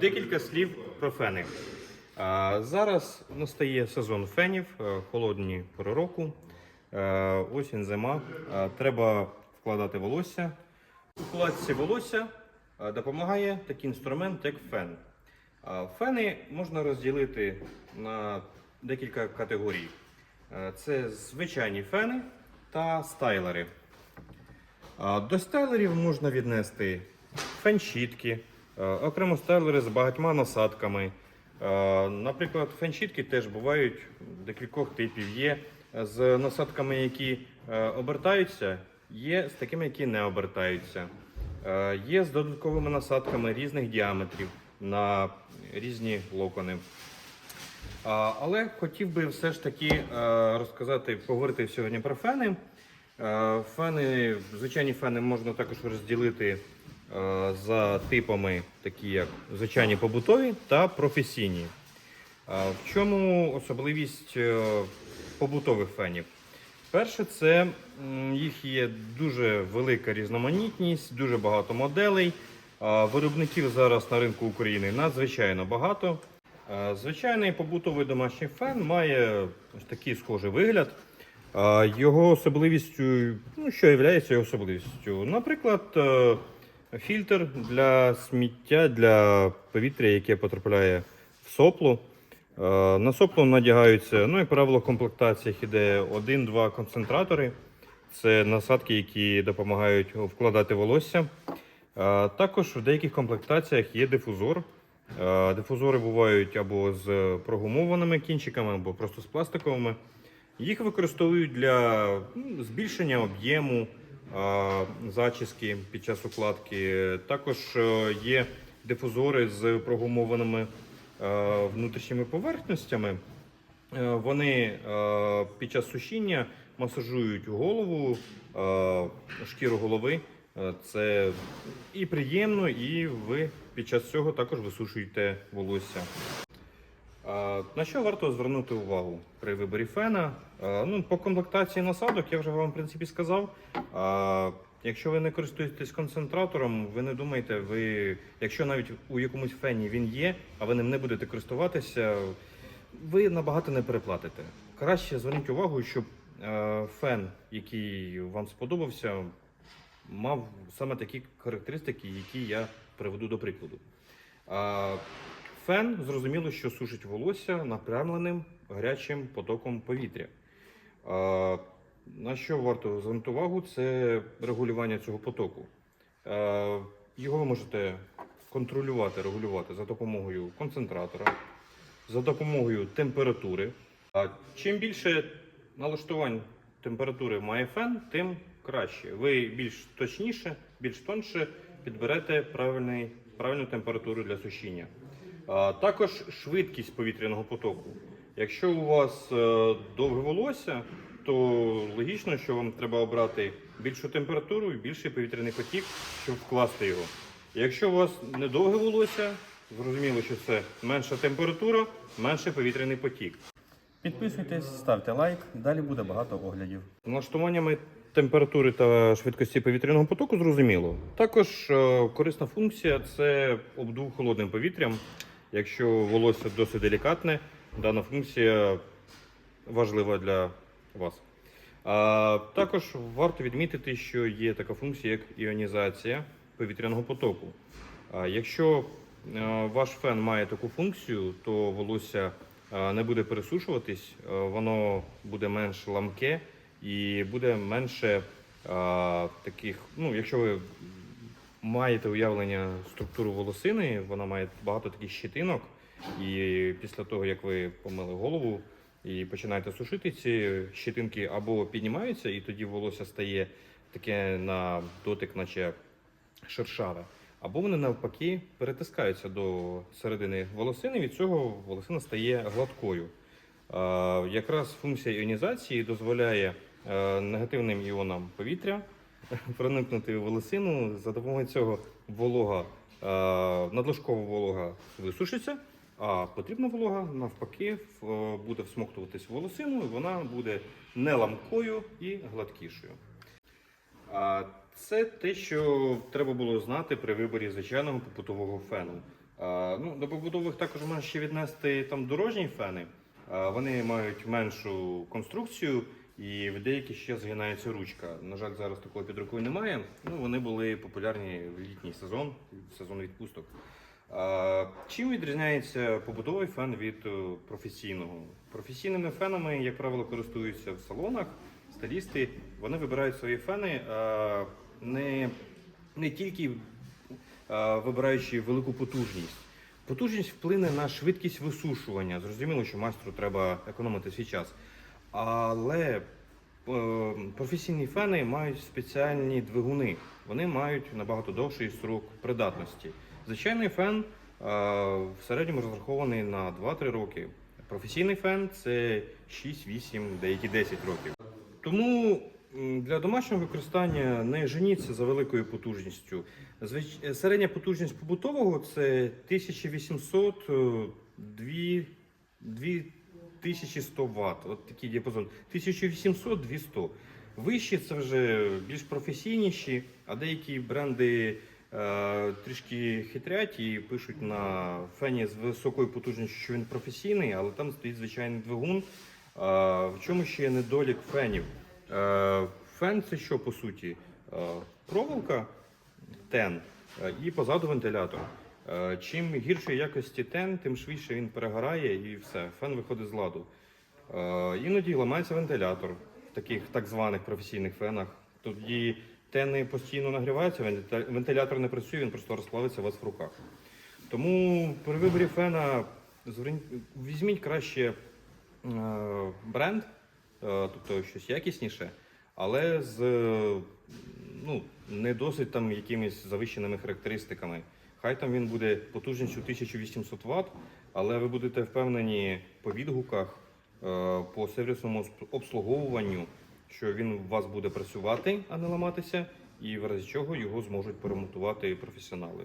Декілька слів про фени. Зараз настає сезон фенів, холодні пори року, осінь, зима. Треба вкладати волосся. У вкладці волосся допомагає такий інструмент, як фен. Фени можна розділити на декілька категорій. Це звичайні фени та стайлери. До стайлерів можна віднести фенщітки, окремо стайлери з багатьма насадками. Е, Наприклад, фенщітки теж бувають декількох типів. Є з насадками, які е, обертаються, є з такими, які не обертаються. Е, Є з додатковими насадками різних діаметрів на різні локони. Але хотів би все ж таки е, розказати, поговорити сьогодні про фени. Е, Фени, звичайні фени можна також розділити е, за типами, такі як звичайні побутові та професійні. Е, В чому особливість е, побутових фенів? Перше, це їх є дуже велика різноманітність, дуже багато моделей. Виробників зараз на ринку України надзвичайно багато. Е, Звичайний побутовий домашній фен має ось такий схожий вигляд. Його особливістю, ну що є його особливістю? Наприклад, е, фільтр для сміття для повітря, яке потрапляє в сопло. Е, На сопло надягаються, ну, як правило, в комплектаціях іде один-два концентратори. Це насадки, які допомагають вкладати волосся. Е, Також в деяких комплектаціях є дифузор. Е, Дифузори бувають або з прогумованими кінчиками, або просто з пластиковими. Їх використовують для ну, збільшення об'єму зачіски під час укладки. Також е, є дифузори з прогумованими е, внутрішніми поверхностями. Е, Вони під час сушіння масажують голову, шкіру голови. Це і приємно, і ви під час цього також висушуєте волосся. На що варто звернути увагу при виборі фена? Ну, по комплектації насадок я вже вам в принципі сказав. Якщо ви не користуєтесь концентратором, ви не думайте, ви, якщо навіть у якомусь фені він є, а ви ним не будете користуватися, ви набагато не переплатите. Краще зверніть увагу, щоб е, фен, який вам сподобався, мав саме такі характеристики, які я приведу до прикладу. Фен зрозуміло, що сушить волосся напрямленим гарячим потоком повітря. На що варто звернути увагу, це регулювання цього потоку. Його ви можете контролювати, регулювати за допомогою концентратора, за допомогою температури. А Чим більше налаштувань температури має фен, тим краще. Ви більш точніше, більш тонше підберете правильну температуру для сушіння. Також швидкість повітряного потоку. Якщо у вас е, довге волосся, то логічно, що вам треба обрати більшу температуру і більший повітряний потік, щоб вкласти його. Якщо у вас недовге волосся, зрозуміло, що це менша температура, менший повітряний потік. Підписуйтесь, ставте лайк, далі буде багато оглядів. Налаштуваннями температури та швидкості повітряного потоку зрозуміло. Також е, корисна функція це обдув холодним повітрям. Якщо волосся досить делікатне, дана функція важлива для вас. А, також варто відмітити, що є така функція, як іонізація повітряного потоку. А, якщо е, ваш фен має таку функцію, то волосся е, не буде пересушуватись, е, воно буде менш ламке і буде менше е, таких, ну, якщо ви маєте уявлення структури волосини, вона має багато таких щитинок, і після того, як ви помили голову і починаєте сушити, ці щитинки або піднімаються, і тоді волосся стає таке на дотик, наче шершаве, або вони навпаки перетискаються до середини волосини, від цього волосина стає гладкою. Якраз функція іонізації дозволяє е, негативним іонам повітря проникнути волосину. За допомогою цього волога, е, надлишкова волога висушиться, а потрібна волога навпаки е, буде всмоктуватись волосину, і вона буде не ламкою і гладкішою. Це те, що треба було знати при виборі звичайного побутового фену. Ну, до побутових також можна ще віднести там дорожні фени. Вони мають меншу конструкцію і в деякі ще згинається ручка. На жаль, зараз такого під рукою немає. Ну, вони були популярні в літній сезон, сезон відпусток. А, Чим відрізняється побутовий фен від е, професійного? Професійними фенами, як правило, користуються в салонах. Стилісти вони вибирають свої фени е, не, не тільки е, вибираючи велику потужність. Потужність вплине на швидкість висушування. Зрозуміло, що майстру треба економити свій час. Але е, професійні фени мають спеціальні двигуни. Вони мають набагато довший срок придатності. Звичайний фен е, в середньому розрахований на 2-3 роки. Професійний фен це 6, 8, деякі 10 років. Тому для домашнього використання не женіться за великою потужністю. Середня потужність побутового це 1800 2, 2 1100 Вт. От такий діапазон. 1800-200. Вищі це вже більш професійніші, а деякі бренди е, трішки хитрять і пишуть на фені з високою потужністю, що він професійний, але там стоїть звичайний двигун. Е, в чому ще є недолік фенів? Е, фен це що по суті? Е, проволока, тен е, і позаду вентилятор. Е, Чим гіршої якості тен, тим швидше він перегорає і все, фен виходить з ладу. Е, Іноді ламається вентилятор в таких так званих професійних фенах. Тоді тени постійно нагріваються, вентилятор не працює, він просто розплавиться у вас в руках. Тому при виборі фена візьміть краще е, бренд, тобто щось якісніше, але з ну, не досить там якимись завищеними характеристиками. Хай там він буде потужністю 1800 Вт, але ви будете впевнені по відгуках, е, по сервісному обс- обслуговуванню, що він у вас буде працювати, а не ламатися, і в разі чого його зможуть поремонтувати професіонали.